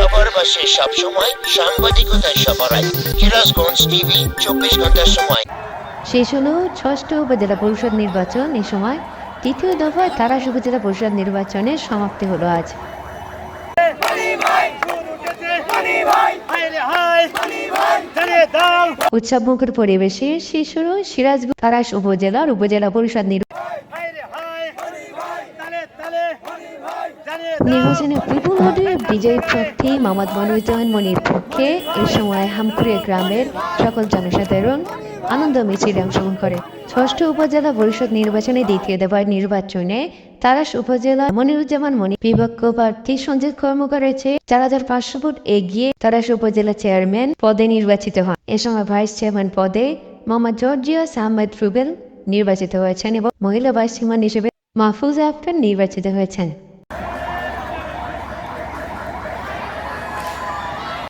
সবার পাশে সবসময় সাংবাদিকতার সফরাই সিরাজগঞ্জ টিভি, চব্বিশ ঘণ্টার সময়। শেষ হলো ষষ্ঠ উপজেলা পরিষদ নির্বাচন। এ সময় তৃতীয় দফায় তারাস উপজেলা পরিষদ নির্বাচনের সমাপ্তি হলো আজ। উৎসব মুখর পরিবেশে হলো সিরাজগঞ্জ তারাস উপজেলার উপজেলা পরিষদ নির্বাচন বিপুল ভোটে বিজয়ী প্রার্থী মোহাম্মদ মনির পক্ষে এ সময় গ্রামের সকল জনসাধারণ আনন্দ অংশগ্রহণ করে। ষষ্ঠ উপজেলা পরিষদ নির্বাচনে দ্বিতীয় নির্বাচনে তারাস উপজেলা মনিরুজ্জামান মনি বিপক্ষ প্রার্থী সঞ্জিত কর্মকারের চেয়ে চার হাজার পাঁচশো ভোট এগিয়ে তারাস উপজেলা চেয়ারম্যান পদে নির্বাচিত হন। এ সময় ভাইস চেয়ারম্যান পদে মোহাম্মদ জর্জিয়াস আহমেদ রুবেল নির্বাচিত হয়েছেন এবং মহিলা ভাইস চেয়ারম্যান হিসেবে মাহফুজা আক্তার নির্বাচিত হয়েছেন